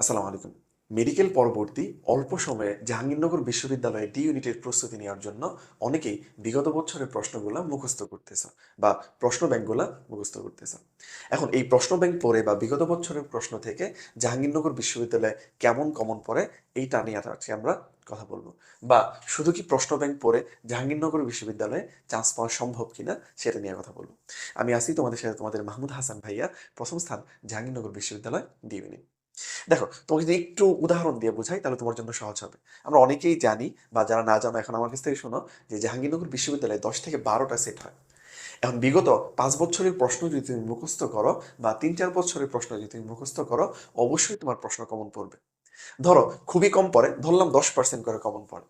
আসসালামু আলাইকুম। মেডিকেল পরবর্তী অল্প সময়ে জাহাঙ্গীরনগর বিশ্ববিদ্যালয়ে ডি ইউনিটের প্রস্তুতি নেওয়ার জন্য অনেকেই বিগত বছরের প্রশ্নগুলো মুখস্থ করতেছে বা প্রশ্ন ব্যাংকগুলো মুখস্থ করতেছে। এখন এই প্রশ্ন ব্যাংক পড়ে বা বিগত বছরের প্রশ্ন থেকে জাহাঙ্গীরনগর বিশ্ববিদ্যালয়ে কেমন কমন পড়ে, এইটা নিয়ে আজকে আমরা কথা বলব। বা শুধু কি প্রশ্ন ব্যাংক পড়ে জাহাঙ্গীরনগর বিশ্ববিদ্যালয়ে চান্স পাওয়া সম্ভব কিনা, সেটা নিয়ে কথা বলব। আমি আসি তোমাদের সাথে তোমাদের মাহমুদ হাসান ভাইয়া প্রথম স্থান জাহাঙ্গীরনগর বিশ্ববিদ্যালয় ইউনিট দেখো, তোমাকে যদি একটু উদাহরণ দিয়ে বোঝাই, তাহলে তোমার জন্য সহজ হবে। আমরা অনেকেই জানি, বা যারা না জানো, এখন আমার কাছ থেকে শোনো, যে জাহাঙ্গীরনগর বিশ্ববিদ্যালয়ে দশ থেকে বারোটা সেট হয়। এখন বিগত পাঁচ বছরের প্রশ্ন যদি তুমি মুখস্থ করো, বা তিন চার বছরের প্রশ্ন যদি তুমি মুখস্থ করো, অবশ্যই তোমার প্রশ্ন কমন পড়বে। ধরো, খুবই কম পড়ে, ধরলাম দশ পার্সেন্ট করে কমন পড়ে।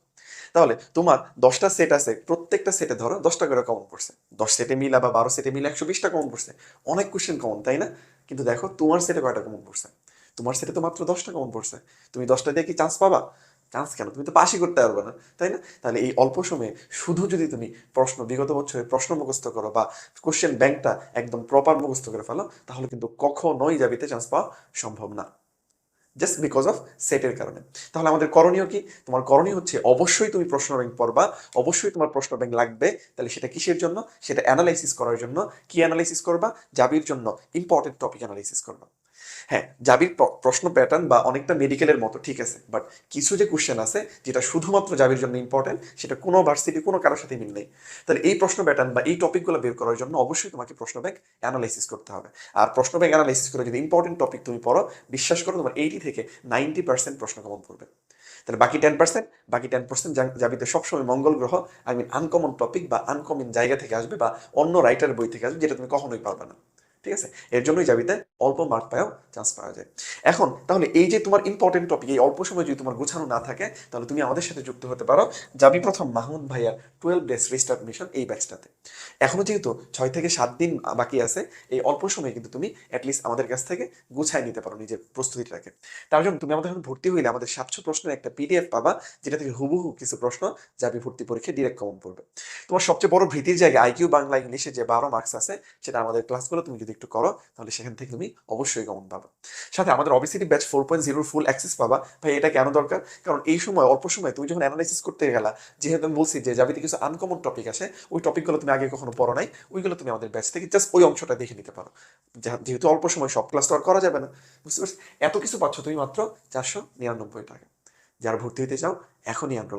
তাহলে তোমার দশটা সেট আছে, প্রত্যেকটা সেটে ধরো, দশটা করে কমন পড়ছে। দশ সেটে মিলা বা বারো সেটে মিলে, একশো বিশটা কমন পড়ছে। অনেক কোশ্চেন কমন তাই না? কিন্তু দেখো, তোমার সেটে কয়টা কমন পড়ছে? তোমার সেটা তো মাত্র দশটা কমন পড়ছে। তুমি দশটা দিয়ে কি চান্স পাবা? চান্স কেন? তুমি তো পাশই করতে পারবে না, তাই না? তাহলে এই অল্প সময়ে শুধু যদি তুমি প্রশ্ন, বিগত বছরে প্রশ্ন মুখস্থ করো বা কোশ্চেন ব্যাংকটা একদম প্রপার মুখস্থ করে ফেলো, তাহলে কিন্তু কখনোই যাবিতে চান্স পাওয়া সম্ভব না। জাস্ট বিকজ অফ সেটের কারণে। তাহলে আমাদের করণীয় কি? তোমার করণীয় হচ্ছে অবশ্যই তুমি প্রশ্ন ব্যাংক পড়বা, অবশ্যই তোমার প্রশ্ন ব্যাংক লাগবে, তাহলে সেটা কিসের জন্য? সেটা অ্যানালাইসিস করার জন্য। কি অ্যানালাইসিস করবা? জাবির জন্য ইম্পর্টেন্ট টপিক অ্যানালাইসিস করবা। হ্যাঁ জাবির প্রশ্ন প্যাটার্ন বা অনেকটা মেডিকেলের মতো, ঠিক আছে। বাট কিছু যে কোশ্চেন আছে, যেটা শুধুমাত্র জাবির জন্য ইম্পর্টেন্ট সেটা কোনো ভার্সিটি কোনো কারোর সাথে মিল নেই। তাহলে এই প্রশ্ন প্যাটার্ন বা এই টপিকগুলো বের করার জন্য অবশ্যই তোমাকে প্রশ্ন ব্যাংক অ্যানালাইসিস করতে হবে। আর প্রশ্ন ব্যাংক অ্যানালাইসিস করে যদি ইম্পর্টেন্ট টপিক তুমি পড়ো, বিশ্বাস করো তোমার এইটি থেকে নাইনটি পার্সেন্ট প্রশ্ন কমন পড়বে। তাহলে বাকি টেন পার্সেন্ট বাকি টেন পার্সেন্ট যাবিতে সবসময় মঙ্গল গ্রহ আই মিন আনকমন টপিক বা আনকমন জায়গা থেকে আসবে বা অন্য রাইটার বই থেকে আসবে, যেটা তুমি কখনোই পারবে না। ঠিক আছে? এর জন্যই যাবিতে অল্প মার্ক পাওয়াও চান্স পাওয়া যায়। এখন, তাহলে এই যে তোমার ইম্পর্টেন্ট টপিক এই অল্প সময় যদি তোমার গোছানো না থাকে, তাহলে তুমি আমাদের সাথে যুক্ত হতে পারো। যাবি প্রথম মাহমুদ ভাইয়ার টুয়েলভ ডেজ রিস্টার্ট মিশন এই ব্যাচটাতে এখনও যেহেতু ছয় থেকে সাত দিন বাকি আছে, এই অল্প সময়ে কিন্তু তুমি অ্যাটলিস্ট আমাদের কাছ থেকে গুছাই নিতে পারো নিজের প্রস্তুতিটাকে। তার জন্য তুমি আমাদের এখন ভর্তি হইলে আমাদের সাতশো প্রশ্নের একটা পিডিএফ পাবা, যেটা থেকে হুবহু কিছু প্রশ্ন যাবি ভর্তি পরীক্ষায় ডিরেক্ট কমন পড়বে। তোমার সবচেয়ে বড় ভীতির জায়গা আইকিউ বাংলা ইংলিশে যে বারো মার্কস আছে, সেটা আমাদের ক্লাসগুলো তুমি যদি একটু করো, তাহলে সেখান থেকে তুমি অবশ্যই কমন পাবা। সাথে আমাদের অবিসিটি ব্যাচ ফোর পয়েন্ট জিরোর ফুল অ্যাক্সেস পাবা। ভাই, এটা কেন দরকার? কারণ এই সময়, অল্প সময় তুমি যখন অ্যানালাইসিস করতে গেলা, যেহেতু আমি বলছি যে যাবিতে কিছু আনকমন টপিক আছে, ওই টপিকগুলো তুমি আগে কখনো পড়ো নাই, ওইগুলো তুমি আমাদের ব্যাচ থেকে জাস্ট ওই অংশটা দেখে নিতে পারো। যেহেতু অল্প সময়, সব ক্লাস তো আর করা যাবে না। বুঝতে পারছি? এত কিছু পাচ্ছ তুমি মাত্র চারশো নিরানব্বই টাকা। যারা ভর্তি হতে চাও, এখনই এনরোল